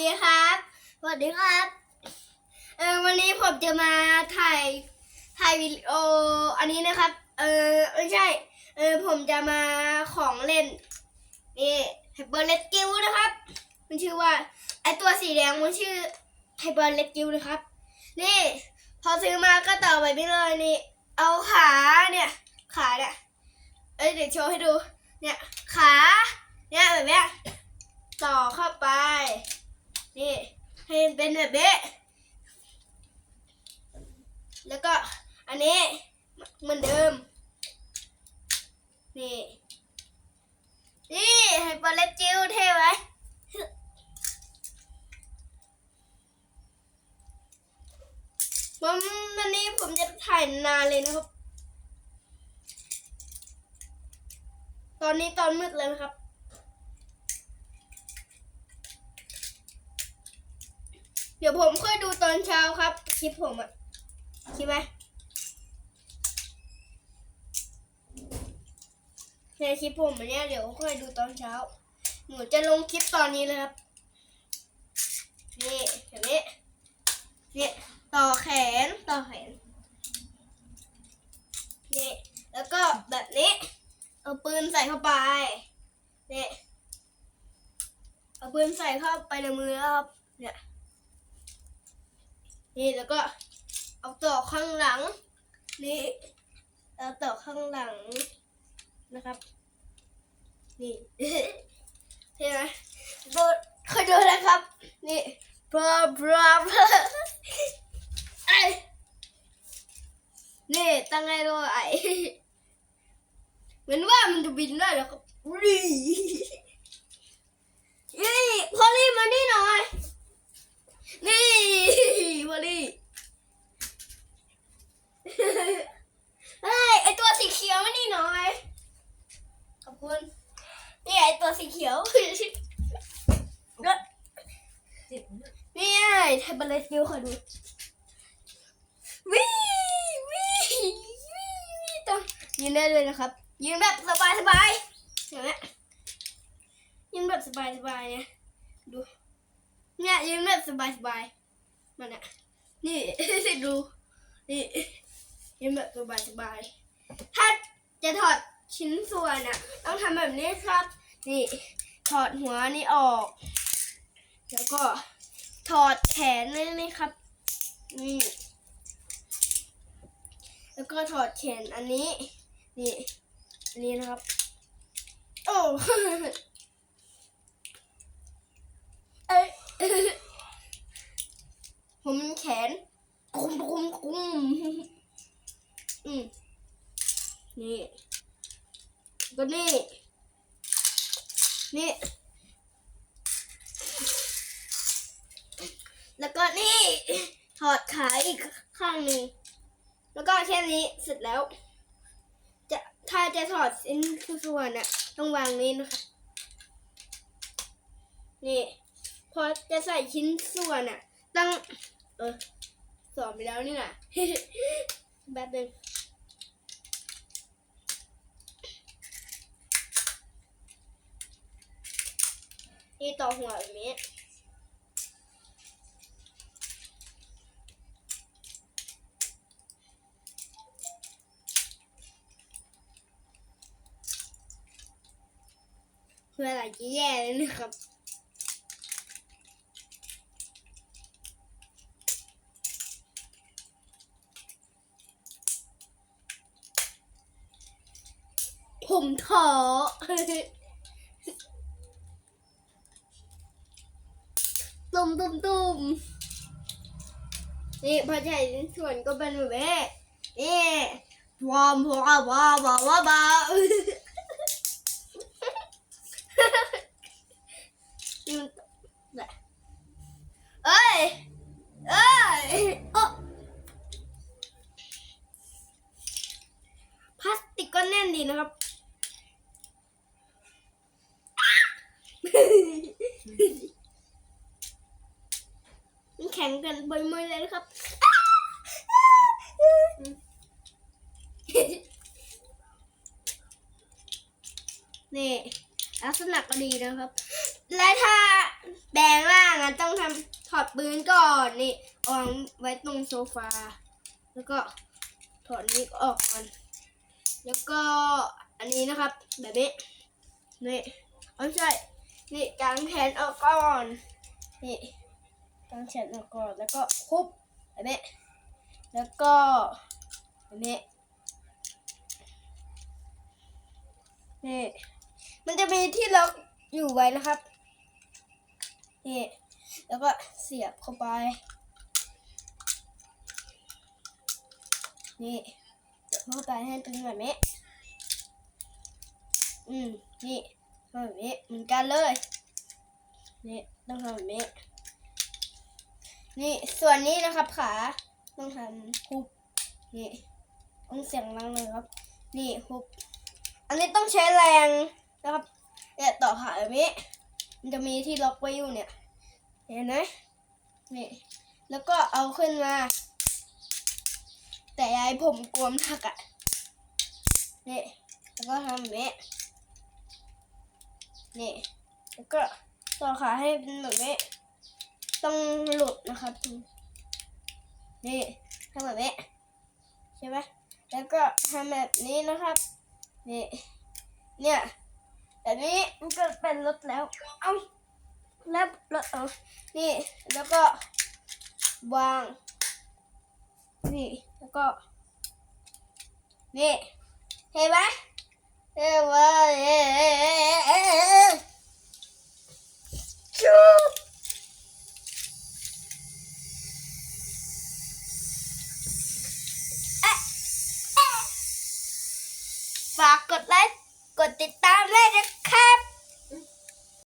ดีครับสวัสดีครับ เออวันนี้ผมจะมาถ่ายถ่ายวิดีโออันนี้นะครับ เออไม่ใช่ เออผมจะมาของเล่นนี่ไฮเปอร์เลสกิวนะครับ มันชื่อว่าไอตัวสีแดงมันชื่อไฮเปอร์เลสกิวนะครับ นี่ พอซื้อมาก็ต่อไปไม่เลยนี่ เอาขาเนี่ย ขาเนี่ย เอ้ยเดี๋ยวโชว์ให้ดู เนี่ย ขา เนี่ยแบบเนี้ย ต่อเข้าไป นี่ ให้มัน เป็นแบบนี้แล้วก็อันนี้เหมือนเดิม นี่ นี่ไฮเปอร์เลสจิวเท่ไหมวันวันนี้ผมจะถ่ายนานเลยนะครับ ตอนนี้ตอนมืดแล้วนะครับ ดี๋ยวผมค่อยดูตอนเช้าครับ คลิปผมอะคิดไหมในคลิปผมเนี้ยเดี๋ยวค่อยดูตอนเช้า หนูจะลงคลิปตอนนี้เลยครับ นี่แบบนี้นี่ต่อแขนต่อแขนนี่แล้วก็แบบนี้ เอาปืนใส่เข้าไปนี่เอาปืนใส่เข้าไปในมือแล้วครับเนี่ย นี่แล้วก็เอาต่อข้างหลัง นี่เอาต่อข้างหลังนะครับ นี่เห็นไหมโดนคอยดูนะครับ นี่บราบราบไอ้นี่ตั้งไงด้วยไอ้เหมือนว่ามันจะบินได้แล้วครับรีนี่พอลี่มานี่หน่อย นี่พอลี่ เฮ้ยไอตัวสีเขียวมานี่หน่อย ขอบ คุณนี่ไอตัวสีเขียวนี่ไงทยบอลเลสกิวขอดูวิวิวิวต้องยืนได้เลยนะครับ ยืนแบบสบายสบายๆอย่างเงี้ยยืนแบบสบายสบายเนี่ยดูเนี่ยยืนแบบสบายสบายมันอะนี่ดูนี่ยืนแบบสบายสบายถ้าจะถอด ชิ้นส่วนอะต้องทำแบบนี้ครับ นี่ถอดหัวนี่ออก แล้วก็ถอดแขนนี่นี่ครับ นี่ แล้วก็ถอดแขนอันนี้ นี่อันนี้นะครับ โอ้เอ้ยผมแขนกุ้มกุ้มกุ้มอืมนี่ ก็นี่นี่ แล้วก็นี่ ถอดขาอีกข้างหนึ่ง แล้วก็แค่นี้เสร็จแล้ว จะถ้าจะถอดชิ้นส่วนอะต้องวางนี้นะคะ นี่ พอจะใส่ชิ้นส่วนอะต้อง เออ สอนไปแล้วนี่นะแบบนึง นี่ต่อหัวแบบนี้เพื่ออะไรจะแย่เลยนะครับผมท้อ มตุ่มตุ่มนี่พอใช้ชิ้นส่วนก็เป็นแบบนี้นี่วอมวอมวอมวอมวอมวอมเอ้ยเอ้ยโอพลาสติกก็แน่นดีนะครับ กันบนมือเลยนะครับนี่ลักษณะก็ดีนะครับ และถ้าแปลงร่างอะต้องทำถอดปืนก่อนนี่วางไว้ตรงโซฟา แล้วก็ถอดนี้ออกก่อน แล้วก็อันนี้นะครับ แบบนี้นี่อาไม่ใช่นี่กางแขนออกก่อนนี่ กางแขนออกก่อนแล้วก็คุบแบบนี้แล้วก็แบบนี้นี่มันจะมีที่ล็อกอยู่ไว้นะครับนี่แล้วก็เสียบเข้าไปนี่เสียบเข้าไปให้เป็นแบบนี้อืมนี่ทำแบบนี้เหมือนกันเลยนี่ต้องทำแบบนี้ นี่ส่วนนี้นะครับขาต้องทำฮุบนี่ต้องเสียงดังเลยครับ นี่ฮุบอันนี้ต้องใช้แรงนะครับเนี่ยต่อขาแบบนี้ มันจะมีที่ล็อกไว้อยู่เนี่ย เห็นไหมนี่แล้วก็เอาขึ้นมา แต่ยายผมกลวมทักอะนี่แล้วก็ทำแบบนี้นี่แล้วก็ต่อขาให้เป็นแบบนี้ ต้องหลุดนะครับนี่ทำแบบนี้ใช่ไหมแล้วก็ทำแบบนี้นะครับนี่เนี่ยแบบนี้มันก็เป็นรถแล้วเอาแล้วรถเอานี่แล้วก็วางนี่แล้วก็นี่เห็นไหมเห็นไหมเอ๊ะ